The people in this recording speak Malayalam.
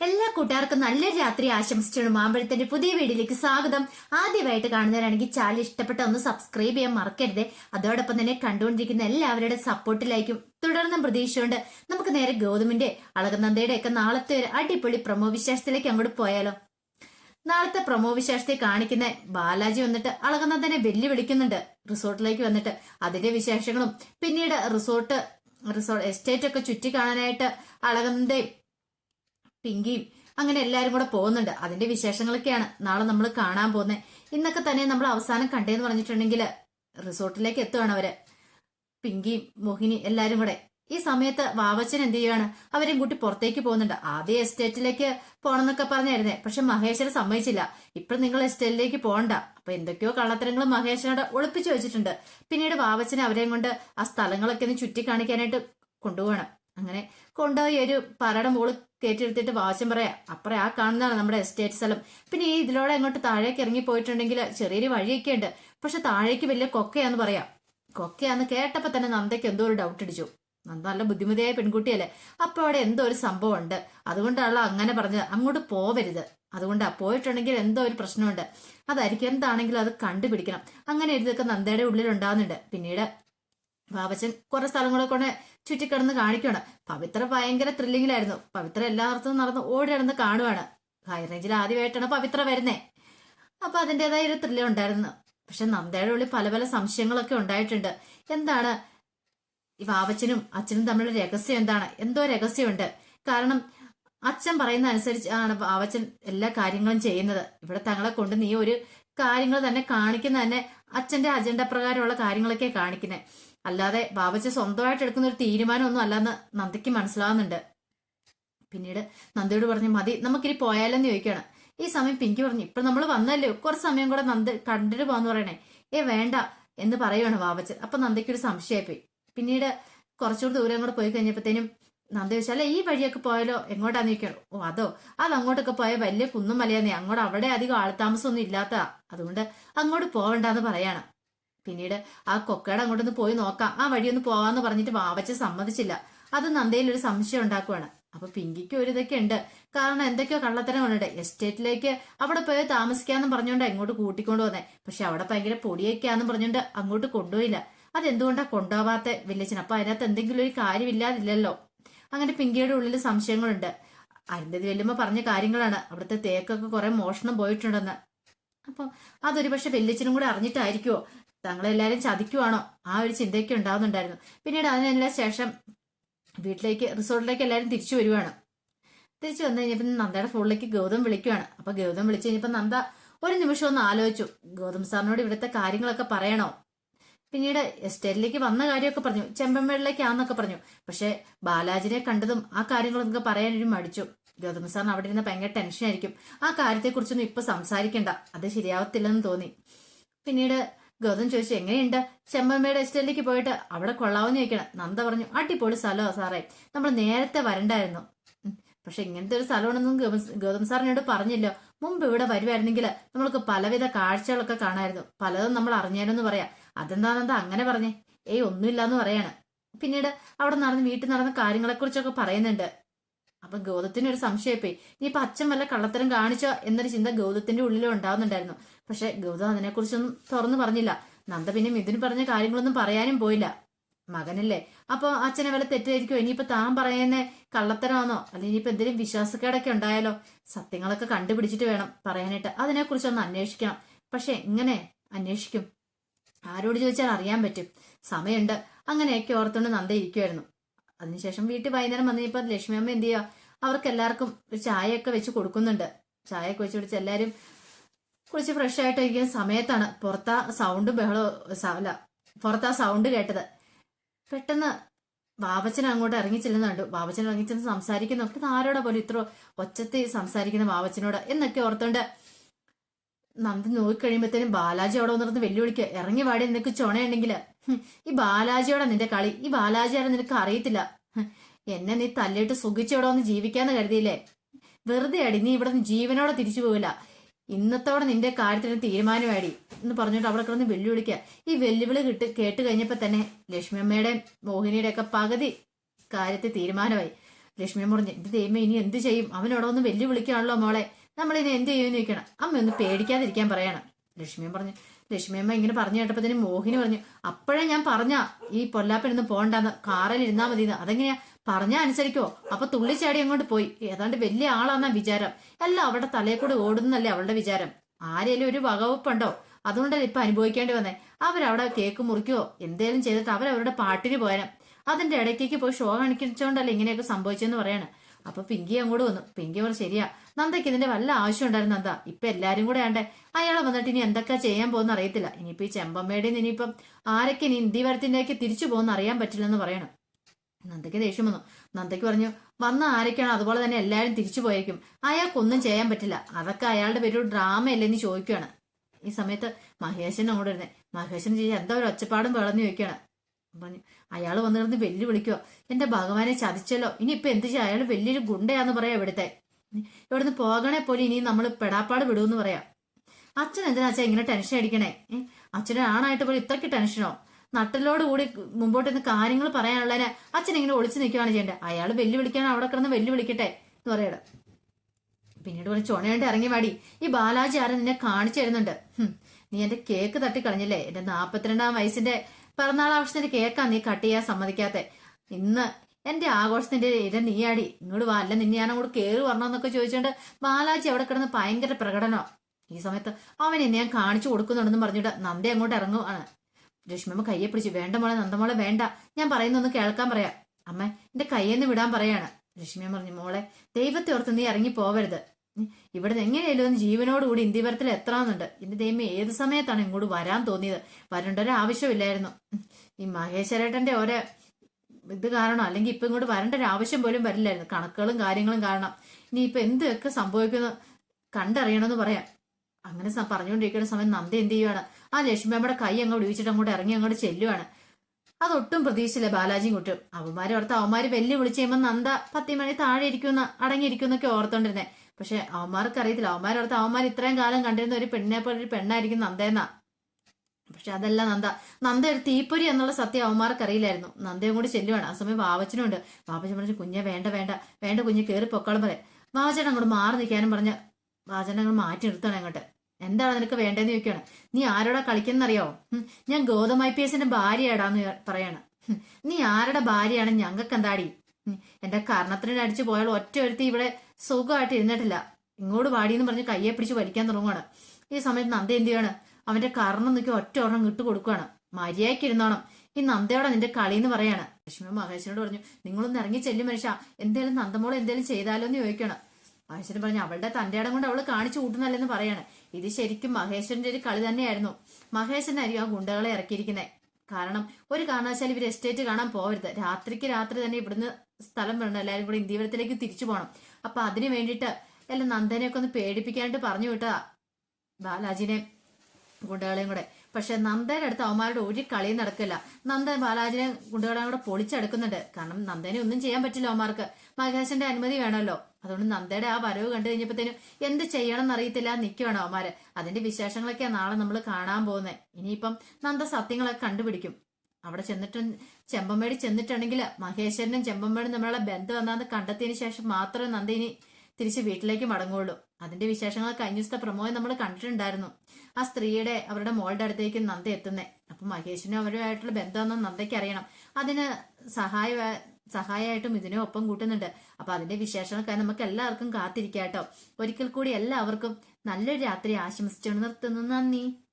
എല്ലാ കൂട്ടുകാർക്കും നല്ലൊരു രാത്രി ആശംസിച്ചുകൊണ്ട് മാമ്പഴത്തിന്റെ പുതിയ വീഡിയോയിലേക്ക് സ്വാഗതം. ആദ്യമായിട്ട് കാണുന്നവരാണെങ്കിൽ ചാനൽ ഇഷ്ടപ്പെട്ട ഒന്ന് സബ്സ്ക്രൈബ് ചെയ്യാൻ മറക്കരുത്. അതോടൊപ്പം തന്നെ കണ്ടുകൊണ്ടിരിക്കുന്ന എല്ലാവരുടെ സപ്പോർട്ടിലായിരിക്കും തുടർന്നും പ്രതീക്ഷയുണ്ട്. നമുക്ക് നേരെ ഗൗതമിന്റെ അളകനന്ദയുടെ ഒക്കെ നാളത്തെ ഒരു അടിപൊളി പ്രമോ വിശേഷത്തിലേക്ക് അങ്ങോട്ട് പോയാലോ. നാളത്തെ പ്രമോ വിശേഷത്തെ കാണിക്കുന്ന ബാലാജി വന്നിട്ട് അളകനന്ദനെ വെല്ലുവിളിക്കുന്നുണ്ട്. റിസോർട്ടിലേക്ക് വന്നിട്ട് അതിന്റെ വിശേഷങ്ങളും. പിന്നീട് റിസോർട്ട് റിസോർട്ട് എസ്റ്റേറ്റ് ഒക്കെ ചുറ്റി കാണാനായിട്ട് അളകനന്ദയും പിങ്കിയും അങ്ങനെ എല്ലാരും കൂടെ പോകുന്നുണ്ട്. അതിന്റെ വിശേഷങ്ങളൊക്കെയാണ് നാളെ നമ്മൾ കാണാൻ പോകുന്നത് ഇന്നൊക്കെ തന്നെ നമ്മൾ അവസാനം കണ്ടേന്ന് പറഞ്ഞിട്ടുണ്ടെങ്കിൽ റിസോർട്ടിലേക്ക് എത്തുകയാണ് അവർ. പിങ്കിയും മോഹിനി എല്ലാരും കൂടെ. ഈ സമയത്ത് വാവച്ചൻ എന്ത് ചെയ്യാണ് അവരെയും കൂട്ടി പുറത്തേക്ക് പോകുന്നുണ്ട്. ആദ്യം എസ്റ്റേറ്റിലേക്ക് പോണെന്നൊക്കെ പറഞ്ഞായിരുന്നേ. പക്ഷെ മഹേശ്വരൻ സമ്മതിച്ചില്ല. ഇപ്പൊ നിങ്ങൾ എസ്റ്റേറ്റിലേക്ക് പോകണ്ട. അപ്പൊ എന്തൊക്കെയോ കള്ളത്തരങ്ങൾ മഹേശ്വരനോട് ഒളിപ്പിച്ചു വെച്ചിട്ടുണ്ട്. പിന്നീട് വാവച്ചൻ അവരെയും കൊണ്ട് ആ സ്ഥലങ്ങളൊക്കെ ഒന്ന് ചുറ്റിക്കാണിക്കാനായിട്ട് കൊണ്ടുപോകണം. അങ്ങനെ കൊണ്ടുപോയി ഒരു പറയുടെ മുകളിൽ കയറ്റിയെടുത്തിട്ട് വാശം പറയാ. അപ്പറേ ആ കാണുന്നതാണ് നമ്മുടെ എസ്റ്റേറ്റ് സ്ഥലം. പിന്നെ ഈ ഇതിലൂടെ അങ്ങോട്ട് താഴേക്ക് ഇറങ്ങി പോയിട്ടുണ്ടെങ്കിൽ ചെറിയൊരു വഴിയൊക്കെ ഉണ്ട്. പക്ഷെ താഴേക്ക് വലിയ കൊക്കയാന്ന് പറയാം. കൊക്കയാന്ന് കേട്ടപ്പോ തന്നെ നന്ദയ്ക്ക് എന്തോ ഒരു ഡൗട്ട് അടിച്ചു. നന്ദ നല്ല ബുദ്ധിമുട്ടിയായ പെൺകുട്ടിയല്ലേ. അപ്പൊ അവിടെ എന്തോ ഒരു സംഭവം ഉണ്ട് അതുകൊണ്ടാണ് അങ്ങനെ പറഞ്ഞത്. അങ്ങോട്ട് പോവരുത്. അതുകൊണ്ട് പോയിട്ടുണ്ടെങ്കിൽ എന്തോ ഒരു പ്രശ്നമുണ്ട്. അതായിരിക്കും. എന്താണെങ്കിലും അത് കണ്ടുപിടിക്കണം. അങ്ങനെ ഇതൊക്കെ നന്ദയുടെ ഉള്ളിൽ ഉണ്ടാകുന്നുണ്ട് പിന്നീട് ബാബച്ചൻ കുറെ സ്ഥലങ്ങളെ കൊണ്ട് ചുറ്റിക്കിടന്ന് കാണിക്കുകയാണ്. പവിത്ര ഭയങ്കര ത്രില്ലിങ്ങിലായിരുന്നു. പവിത്ര എല്ലായിടത്തും നടന്ന് ഓടി നടന്ന് കാണുവാണ്. ഹൈ റേഞ്ചിൽ ആദ്യമായിട്ടാണ് പവിത്ര വരുന്നേ. അപ്പൊ അതിന്റെതായ ഒരു ത്രില്ല് ഉണ്ടായിരുന്നു. പക്ഷെ നന്ദയുടെ ഉള്ളിൽ പല പല സംശയങ്ങളൊക്കെ ഉണ്ടായിട്ടുണ്ട്. എന്താണ്? ഈ ബാബച്ചനും അച്ഛനും തമ്മിലുള്ള രഹസ്യം എന്താണ്? എന്തോ രഹസ്യമുണ്ട്. കാരണം അച്ഛൻ പറയുന്ന അനുസരിച്ച് ആണ് വാവച്ചൻ എല്ലാ കാര്യങ്ങളും ചെയ്യുന്നത്. ഇവിടെ തങ്ങളെ കൊണ്ട് നീ ഒരു കാര്യങ്ങൾ തന്നെ കാണിക്കുന്ന തന്നെ അച്ഛന്റെ അജണ്ട പ്രകാരമുള്ള കാര്യങ്ങളൊക്കെ കാണിക്കുന്നത് അല്ലാതെ ബാബച്ച സ്വന്തമായിട്ട് എടുക്കുന്ന ഒരു തീരുമാനമൊന്നും അല്ലാന്ന് നന്ദയ്ക്ക് മനസ്സിലാവുന്നുണ്ട്. പിന്നീട് നന്ദയോട് പറഞ്ഞു മതി നമുക്കിനി പോയാലെന്ന് ചോദിക്കുകയാണ്. ഈ സമയം പിങ്കി പറഞ്ഞു ഇപ്പൊ നമ്മൾ വന്നല്ലേ കുറച്ച് സമയം കൂടെ നന്ദ കണ്ടിട്ട് പോകാന്ന് പറയണേ. ഏ വേണ്ട എന്ന് പറയുവാണ് ബാബച്ചൻ അപ്പൊ നന്ദയ്ക്ക് ഒരു സംശയമായി. പിന്നീട് കുറച്ചുകൂടി ദൂരം കൂടെ പോയി കഴിഞ്ഞപ്പോഴത്തേനും നന്ദ ചോദിച്ചാൽ ഈ വഴിയൊക്കെ പോയാലോ? എങ്ങോട്ടാന്ന് ചോദിക്കണം ഓ അതോ അത് അങ്ങോട്ടൊക്കെ പോയാൽ വലിയ കുന്നും മലയാന്നേ അങ്ങോട്ട് അവിടെ അധികം ആൾത്താമസമൊന്നും ഇല്ലാത്ത അതുകൊണ്ട് അങ്ങോട്ട് പോവണ്ടെന്ന് പറയാണ്. പിന്നീട് ആ കൊക്കയുടെ അങ്ങോട്ടൊന്ന് പോയി നോക്കാം. ആ വഴിയൊന്ന് പോവാന്ന് പറഞ്ഞിട്ട് വാവച്ച സമ്മതിച്ചില്ല. അത് നന്ദയിൽ ഒരു സംശയം ഉണ്ടാക്കുവാണ്. അപ്പൊ പിങ്കിക്ക് ഒരു ഇതൊക്കെ ഉണ്ട്. കാരണം എന്തൊക്കെയോ കള്ളത്തരങ്ങളുണ്ട് എസ്റ്റേറ്റിലേക്ക് അവിടെ പോയി താമസിക്കാന്ന് പറഞ്ഞുകൊണ്ട് അങ്ങോട്ട് കൂട്ടിക്കൊണ്ടു വന്നേ? പക്ഷെ അവിടെ ഭയങ്കര പൊടിയൊക്കെയാന്ന് പറഞ്ഞുകൊണ്ട് അങ്ങോട്ട് കൊണ്ടുപോയില്ല. അതെന്തുകൊണ്ടാ കൊണ്ടുപോവാത്ത വില്ലേജൻ അപ്പൊ അതിനകത്ത് എന്തെങ്കിലും ഒരു കാര്യമില്ലാതില്ലല്ലോ. അങ്ങനെ പിങ്കിയുടെ ഉള്ളിൽ സംശയങ്ങളുണ്ട്. അരുന്ധതി വല്യമ്മ പറഞ്ഞ കാര്യങ്ങളാണ്. അവിടുത്തെ തേക്കൊക്കെ കുറെ മോഷണം പോയിട്ടുണ്ടെന്ന്. അപ്പം അതൊരു പക്ഷെ വല്യച്ഛനും കൂടെ അറിഞ്ഞിട്ടായിരിക്കുമോ തങ്ങളെല്ലാരും ചതിക്കുവാണോ? ആ ഒരു ചിന്തയൊക്കെ ഉണ്ടാവുന്നുണ്ടായിരുന്നു. പിന്നീട് അതിനെല്ലാം ശേഷം വീട്ടിലേക്ക് റിസോർട്ടിലേക്ക് എല്ലാവരും തിരിച്ചു വരുവാണ്. തിരിച്ചു വന്നു കഴിഞ്ഞപ്പോൾ നന്ദയുടെ ഫോണിലേക്ക് ഗൗതം വിളിക്കുവാണ്. അപ്പൊ ഗൗതം വിളിച്ചു കഴിഞ്ഞപ്പോൾ നന്ദ ഒരു നിമിഷം ഒന്ന് ആലോചിച്ചു. ഗൗതം സാറിനോട് ഇവിടുത്തെ കാര്യങ്ങളൊക്കെ പറയണോ? പിന്നീട് എസ്റ്റേറ്റിലേക്ക് വന്ന കാര്യമൊക്കെ പറഞ്ഞു. ചെമ്പമ്മേളിലേക്കാന്നൊക്കെ പറഞ്ഞു. പക്ഷെ ബാലാജിനെ കണ്ടതും ആ കാര്യങ്ങളൊക്കെ പറയാനൊരു മടിച്ചു. ഗൗതം സാറിന് അവിടെ ഇരുന്ന് ഭയങ്കര ടെൻഷനായിരിക്കും. ആ കാര്യത്തെക്കുറിച്ചൊന്നും ഇപ്പൊ സംസാരിക്കണ്ട. അത് ശരിയാവത്തില്ലെന്ന് തോന്നി. പിന്നീട് ഗൗതം ചോദിച്ചു എങ്ങനെയുണ്ട്? ചെമ്മമ്മയുടെ എസ്റ്റേറ്റിലേക്ക് പോയിട്ട് അവിടെ കൊള്ളാവെന്ന് ചോദിക്കണം. നന്ദ പറഞ്ഞു അടിപൊളി സ്ഥലമോ സാറേ. നമ്മൾ നേരത്തെ വരണ്ടായിരുന്നു. പക്ഷെ ഇങ്ങനത്തെ ഒരു സ്ഥലമാണെന്നും ഗൗതം- സാറിനോട് പറഞ്ഞില്ലോ. മുമ്പ് ഇവിടെ വരുമായിരുന്നെങ്കിൽ നമ്മൾക്ക് പലവിധ കാഴ്ചകളൊക്കെ കാണായിരുന്നു. പലതും നമ്മൾ അറിഞ്ഞാലെന്ന് പറയാം. അതെന്താണെന്താ അങ്ങനെ പറഞ്ഞേ? ഏയ് ഒന്നുമില്ല എന്ന് പറയാണ്. പിന്നീട് അവിടെ നടന്ന് വീട്ടിൽ നടന്ന കാര്യങ്ങളെക്കുറിച്ചൊക്കെ പറയുന്നുണ്ട്. അപ്പൊ ഗൗതത്തിന് ഒരു സംശയപ്പോയി ഇനിയിപ്പൊ അച്ഛൻ വല്ല കള്ളത്തരം കാണിച്ചോ? എന്നൊരു ചിന്ത ഗൗതത്തിന്റെ ഉള്ളിലും ഉണ്ടാവുന്നുണ്ടായിരുന്നു. പക്ഷെ ഗൗതം അതിനെക്കുറിച്ചൊന്നും തുറന്നു പറഞ്ഞില്ല. നന്ദ പിന്നെ മിഥുൻ പറഞ്ഞ കാര്യങ്ങളൊന്നും പറയാനും പോയില്ല. മകനല്ലേ? അപ്പൊ അച്ഛനെ വല്ല തെറ്റായിരിക്കോ ഇനിയിപ്പോ താൻ പറയുന്ന കള്ളത്തരമാണോ അല്ലെങ്കിൽ ഇനിയിപ്പോ എന്തെങ്കിലും വിശ്വാസക്കേടൊക്കെ ഉണ്ടായാലോ? സത്യങ്ങളൊക്കെ കണ്ടുപിടിച്ചിട്ട് വേണം പറയാനായിട്ട്. അതിനെക്കുറിച്ചൊന്ന് അന്വേഷിക്കണം. പക്ഷെ എങ്ങനെ അന്വേഷിക്കും? ആരോട് ചോദിച്ചാൽ അറിയാൻ പറ്റും. സമയമുണ്ട്. അങ്ങനെയൊക്കെ ഓർത്തുകൊണ്ട് നന്ദ ഇരിക്കുമായിരുന്നു അതിനുശേഷം വീട്ടിൽ വൈകുന്നേരം വന്നു ലക്ഷ്മി അമ്മ എന്ത് ചെയ്യുക അവർക്ക് എല്ലാവർക്കും ഒരു ചായയൊക്കെ വെച്ച് കൊടുക്കുന്നുണ്ട്. ചായയൊക്കെ വെച്ച് കുടിച്ച് എല്ലാവരും കുളിച്ച് ഫ്രഷ് ആയിട്ട് ഇരിക്കുന്ന സമയത്താണ് പുറത്താ സൗണ്ട് ബഹളം അല്ല പുറത്താ സൗണ്ട് കേട്ടത്. പെട്ടെന്ന് ബാബച്ചൻ അങ്ങോട്ട് ഇറങ്ങി ചെല്ലുന്നുണ്ട് ബാബച്ചൻ ഇറങ്ങി ചെന്ന് സംസാരിക്കുന്നു. ഇത് ആരോടാ പോലും ഇത്ര ഒച്ചത്തി സംസാരിക്കുന്ന ബാബച്ചനോട് എന്നൊക്കെ ഓർത്തോണ്ട് നന്ദി നോക്കിക്കഴിയുമ്പോഴത്തേനും ബാലാജി അവിടെ വന്നിരുന്ന് വെല്ലുവിളിക്കുക ഇറങ്ങി വാടി നിനക്ക് ചുണയുണ്ടെങ്കിൽ. ഈ ബാലാജിയോടെ നിന്റെ കളി? ഈ ബാലാജിയോടെ നിനക്ക് അറിയത്തില്ല? എന്നെ നീ തല്ലിയിട്ട് സുഖിച്ചോടെ ഒന്ന് ജീവിക്കാന്ന് കരുതിയില്ലേ? വെറുതെ അടി നീ ഇവിടെ നിന്ന് ജീവനോടെ തിരിച്ചു പോവില്ല. ഇന്നത്തോടെ നിന്റെ കാര്യത്തിന് തീരുമാനമായി എന്ന് പറഞ്ഞിട്ട് അവിടെ കിടന്ന് വെല്ലുവിളിക്കുക ഈ വെല്ലുവിളി കിട്ട് കേട്ട് കഴിഞ്ഞപ്പോ തന്നെ ലക്ഷ്മി അമ്മയുടെ മോഹിനിയുടെ ഒക്കെ പകുതി കാര്യത്തിൽ തീരുമാനമായി. ലക്ഷ്മി പറഞ്ഞു എന്റെ ദൈവം ഇനി എന്ത് ചെയ്യും? അവനോട് ഒന്ന് വെല്ലുവിളിക്കാണല്ലോ മോളെ. നമ്മൾ ഇനി എന്ത് ചെയ്യുമെന്ന് ചോദിക്കണം. അമ്മ ഒന്ന് പേടിക്കാതിരിക്കാൻ പറയാണ്. ലക്ഷ്മിയും പറഞ്ഞു ലക്ഷ്മി അമ്മ ഇങ്ങനെ പറഞ്ഞു കേട്ടപ്പോ മോഹിനി പറഞ്ഞു അപ്പോഴേ ഞാൻ പറഞ്ഞ ഈ പൊല്ലാപ്പിനൊന്നും പോകണ്ടെന്ന് കാറിൽ ഇരുന്നാ മതി അതെങ്ങനെയാ? പറഞ്ഞാ അനുസരിക്കോ. അപ്പൊ തുള്ളിച്ചാടി അങ്ങോട്ട് പോയി. ഏതാണ്ട് വലിയ ആളാന്നാ വിചാരം. എല്ലാം അവളുടെ തലയെ കൂടെ ഓടുന്നല്ലേ അവളുടെ വിചാരം. ആരേലും ഒരു വകവപ്പുണ്ടോ? അതുകൊണ്ടല്ലേ ഇപ്പൊ അനുഭവിക്കേണ്ടി വന്നേ. അവരവിടെ കേക്ക് മുറിക്കോ? എന്തേലും ചെയ്തിട്ട് അവരവരുടെ പാട്ടിന് പോയാലും അതിന്റെ ഇടയ്ക്കേക്ക് പോയി ഷോ കാണിച്ചോണ്ടല്ലേ ഇങ്ങനെയൊക്കെ സംഭവിച്ചെന്ന് പറയാണ്. അപ്പൊ പിങ്കി അങ്ങോട്ട് വന്നു. പിങ്കി പറഞ്ഞു ശരിയാ. നന്ദയ്ക്ക് ഇതിന്റെ വല്ല ആവശ്യം ഉണ്ടായിരുന്നു നന്ദ? ഇപ്പൊ എല്ലാരും കൂടെ ആണ്ടേ. അയാളെ വന്നിട്ട് ഇനി എന്തൊക്കെ ചെയ്യാൻ പോകുന്ന അറിയത്തില്ല. ഇനിയിപ്പോ ഈ ചെമ്പമ്മേടിന്ന് ഇനിയിപ്പം ആരൊക്കെ ഇനി ഇന്ത്യ തിരിച്ചു പോകുന്ന അറിയാൻ പറ്റില്ലെന്ന് പറയണം. നന്ദയ്ക്ക് ദേഷ്യം വന്നു. നന്ദയ്ക്ക് പറഞ്ഞു വന്ന ആരൊക്കെയാണ് അതുപോലെ തന്നെ എല്ലാവരും തിരിച്ചു പോയേക്കും. അയാൾക്കൊന്നും ചെയ്യാൻ പറ്റില്ല. അതൊക്കെ അയാളുടെ പേര് ഡ്രാമ അല്ലെന്ന് ചോദിക്കുകയാണ്. ഈ സമയത്ത് മഹേശൻ അങ്ങോട്ട് വരുന്നത് മഹേശൻ ചേച്ചി എന്താ ഒരു ഒച്ചപ്പാടും വിളഞ്ഞു ചോദിക്കുകയാണ്? പറഞ്ഞു അയാൾ വന്നിരുന്ന് വെല്ലു വിളിക്കോ എന്റെ ഭഗവാനെ ചതിച്ചല്ലോ. ഇനി ഇപ്പൊ എന്ത് ചെയ്യാം? അയാൾ വലിയൊരു ഗുണ്ടയാന്ന് പറയാം ഇവിടുത്തെ. ഇവിടുന്ന് പോകണേ പോലെ ഇനി നമ്മൾ പെടാപ്പാട് വിടുമെന്ന് പറയാം. അച്ഛൻ എന്തിനാ അച്ഛൻ ഇങ്ങനെ ടെൻഷൻ അടിക്കണേ? അച്ഛന് ആണായിട്ട് പോലും ഇത്രയ്ക്ക് ടെൻഷനോ? നട്ടലോട് കൂടി മുമ്പോട്ട് നിന്ന് കാര്യങ്ങൾ പറയാനുള്ളതിന് അച്ഛൻ ഇങ്ങനെ ഒളിച്ചു നിൽക്കുകയാണ് ചെയ്യേണ്ടത്. അയാൾ വെല്ലുവിളിക്കാൻ അവിടെ കിടന്ന് വെല്ലുവിളിക്കട്ടെ എന്ന് പറയണം. പിന്നീട് പറഞ്ഞു ചുണയുണ്ട് ഇറങ്ങി വാടി. ഈ ബാലാജി ആരും നിന്നെ കാണിച്ചു തരുന്നുണ്ട്. നീ എന്റെ കേക്ക് തട്ടിക്കളഞ്ഞില്ലേ? എന്റെ നാപ്പത്തിരണ്ടാം വയസ്സിന്റെ പിറന്നാൾ ആവശ്യത്തിന്റെ കേക്കാ നീ കട്ട് ചെയ്യാൻ സമ്മതിക്കാത്തെ. ഇന്ന് എന്റെ ആഘോഷത്തിന്റെ ഇര നീയാടി. ഇങ്ങോട്ട് വാ അല്ല നിന്നെ ഞാൻ അങ്ങോട്ട് കേറി വരണമെന്നൊക്കെ ചോദിച്ചുകൊണ്ട് ബാലാജി അവിടെ കിടന്ന് ഭയങ്കര പ്രകടനം ഈ സമയത്ത് അവൻ എന്നെ ഞാൻ കാണിച്ചു കൊടുക്കുന്നുണ്ടെന്ന് പറഞ്ഞിട്ട് നന്ദി അങ്ങോട്ട് ഇറങ്ങുവാണ്. രശ്മിയമ്മ കയ്യെ പിടിച്ചു വേണ്ട മോളെ നന്ദമോളെ വേണ്ട. ഞാൻ പറയുന്നൊന്ന് കേൾക്കാൻ പറയാം. അമ്മ എന്റെ കയ്യെന്ന് വിടാൻ പറയാണ്. രശ്മിയ പറഞ്ഞു മോളെ ദൈവത്തെ ഓർത്ത് നീ ഇറങ്ങി പോവരുത്. ഇവിടെ ഇവിടുന്ന് എങ്ങനെയല്ലോ ഒന്ന് ജീവനോടുകൂടി ഇന്ത്യവരത്തിൽ എത്രാന്നുണ്ട് എന്റെ ദൈവം ഏത് സമയത്താണ് ഇങ്ങോട്ട് വരാൻ തോന്നിയത്? വരേണ്ട ഒരു ആവശ്യമില്ലായിരുന്നു. ഈ മഹേശ്വരേട്ടന്റെ ഓരോ ഇത് കാരണം അല്ലെങ്കിൽ ഇപ്പൊ ഇങ്ങോട്ട് വരേണ്ട ഒരു ആവശ്യം പോലും വരില്ലായിരുന്നു. കണക്കുകളും കാര്യങ്ങളും കാരണം. ഇനി ഇപ്പൊ എന്തൊക്കെ സംഭവിക്കുന്നു കണ്ടറിയണമെന്ന് പറയാം. അങ്ങനെ പറഞ്ഞുകൊണ്ടിരിക്കുന്ന സമയം നന്ദ എന്ത് ചെയ്യുവാണ്? ആ ലക്ഷ്മിയമ്മയുടെ കൈ അങ്ങോട്ട് ഒഴിച്ചിട്ട് അങ്ങോട്ട് ഇറങ്ങി അങ്ങോട്ട് ചെല്ലുവാണ്. അതൊട്ടും പ്രതീക്ഷിച്ചില്ല ബാലാജിയും കുട്ടും അവന്മാരെ ഓർത്ത് അവന്മാര് വെല്ലു വിളിച്ചു കഴിയുമ്പോൾ നന്ദ പത്തി മണി താഴെ ഇരിക്കുന്ന അടങ്ങിയിരിക്കുന്നൊക്കെ ഓർത്തോണ്ടിരുന്നേ. പക്ഷെ അവന്മാർക്ക് അറിയത്തില്ല. അവന്മാരോർത്ത് അവന്മാർ ഇത്രയും കാലം കണ്ടിരുന്ന ഒരു പെണ്ണിനെ പോലെ ഒരു പെണ്ണായിരിക്കും നന്ദേന്നാ. പക്ഷെ അതല്ല നന്ദ. നന്ദ ഒരു തീപ്പൊരി എന്നുള്ള സത്യം അവന്മാർക്ക് അറിയില്ലായിരുന്നു. നന്ദയും കൂടി ചെല്ലുവാണ്. ആ സമയം വാവച്ചനുണ്ട് വാവച്ചൻ പറഞ്ഞു കുഞ്ഞെ വേണ്ട വേണ്ട. വേണ്ട കുഞ്ഞ് കയറി പൊക്കോളം പറയാം. വാവച്ചൻ അങ്ങോട്ട് മാറി നിൽക്കാനും പറഞ്ഞ വാചനങ്ങൾ മാറ്റി നിർത്തണം അങ്ങോട്ട്. എന്താണ് നിനക്ക് വേണ്ടതെന്ന് ചോദിക്കുകയാണ് നീ ആരോടാ കളിക്കുന്നറിയാവോ? ഉം, ഞാൻ ഗൗതം ഐ പി എസിന്റെ ഭാര്യയാടാന്ന് പറയാണ്. നീ ആരുടെ ഭാര്യയാണ് ഞങ്ങൾക്ക് എന്താടി എന്റെ കർണത്തിന് അടിച്ചു പോയാൽ ഒറ്റ ഒരുത്തി ഇവിടെ സുഖമായിട്ട് ഇരുന്നിട്ടില്ല. ഇങ്ങോട്ട് പാടിയെന്ന് പറഞ്ഞ് കയ്യെ പിടിച്ച് വലിക്കാൻ തുടങ്ങുവാണ്. ഈ സമയത്ത് നന്ദ എന്ത് ചെയ്യാണ്? അവന്റെ കർണം നോക്കി ഒറ്റ ഒരെണ്ണം ഇട്ട് കൊടുക്കുകയാണ് മര്യാദയ്ക്ക് ഇരുന്നോണം. ഈ നന്ദയോടെ നിന്റെ കളി എന്ന് പറയാണ്. ലക്ഷ്മി മഹേഷിനോട് പറഞ്ഞു നിങ്ങളൊന്ന് ഇറങ്ങി ചെല്ലും മനുഷ്യ എന്തേലും നന്ദമോളെ എന്തേലും ചെയ്താലോ എന്ന് ചോദിക്കണം മഹേശ്വരൻ പറഞ്ഞു അവളുടെ തന്റെ ഇടം കൊണ്ട് അവൾ കാണിച്ചു കൂട്ടുന്നല്ലെന്ന് പറയാണ്. ഇത് ശരിക്കും മഹേശ്വരന്റെ ഒരു കളി തന്നെയായിരുന്നു മഹേശ്വരനായിരിക്കും ആ ഗുണ്ടകളെ ഇറക്കിയിരിക്കുന്നത് കാരണം ഒരു കാരണവശാൽ ഇവർ എസ്റ്റേറ്റ് കാണാൻ പോവരുത്. രാത്രിക്ക് രാത്രി തന്നെ ഇവിടുന്ന് സ്ഥലം വേണം എല്ലാവരും കൂടി ഇന്ത്യവരത്തിലേക്ക് തിരിച്ചു പോകണം അപ്പൊ അതിനു വേണ്ടിയിട്ട് എല്ലാം നന്ദനെയൊക്കെ ഒന്ന് പേടിപ്പിക്കാനായിട്ട് പറഞ്ഞു വിട്ടതാ ബാലാജിനെ ഗുണ്ടകളെയും കൂടെ. പക്ഷെ നന്ദയുടെ അടുത്ത് അവന്മാരുടെ ഒരു കളിയും നടക്കില്ല. നന്ദൻ ബാലാജിനെ ഗുണ്ടകളെയും കൂടെ പൊളിച്ചെടുക്കുന്നുണ്ട്. കാരണം നന്ദനെ ഒന്നും ചെയ്യാൻ പറ്റില്ല അവന്മാർക്ക്. മഹേശന്റെ അനുമതി വേണമല്ലോ. അതുകൊണ്ട് നന്ദയുടെ ആ വരവ് കണ്ടു കഴിഞ്ഞപ്പോഴത്തേനും എന്ത് ചെയ്യണം എന്നറിയത്തില്ല നിൽക്കുവാണ് അവന്മാര്. അതിന്റെ വിശേഷങ്ങളൊക്കെ നാളെ നമ്മൾ കാണാൻ പോകുന്നത് ഇനിയിപ്പം നന്ദ സത്യങ്ങളൊക്കെ കണ്ടുപിടിക്കും. അവിടെ ചെന്നിട്ട് ചെമ്പമ്മേടി ചെന്നിട്ടുണ്ടെങ്കിൽ മഹേശ്വരനും ചെമ്പമ്മേടും തമ്മിലുള്ള ബന്ധം എന്താന്ന് കണ്ടെത്തിയതിന് ശേഷം മാത്രമേ നന്ദ ഇനി തിരിച്ച് വീട്ടിലേക്ക് മടങ്ങുള്ളൂ. അതിന്റെ വിശേഷങ്ങൾ കഴിഞ്ഞ ദിവസത്തെ പ്രമോയം നമ്മൾ കണ്ടിട്ടുണ്ടായിരുന്നു. ആ സ്ത്രീയുടെ അവരുടെ മോളുടെ അടുത്തേക്ക് നന്ദ എത്തുന്നേ. അപ്പൊ മഹേഷിനും അവരുമായിട്ടുള്ള ബന്ധമൊന്നും നന്ദയ്ക്ക് അറിയണം. അതിന് സഹായ സഹായമായിട്ടും ഇതിനെ ഒപ്പം കൂട്ടുന്നുണ്ട്. അപ്പൊ അതിന്റെ വിശേഷങ്ങൾക്കായി നമുക്ക് എല്ലാവർക്കും കാത്തിരിക്കാട്ടോ. ഒരിക്കൽ കൂടി എല്ലാവർക്കും നല്ലൊരു രാത്രി ആശംസിച്ചു നിർത്തുന്നു. നന്ദി.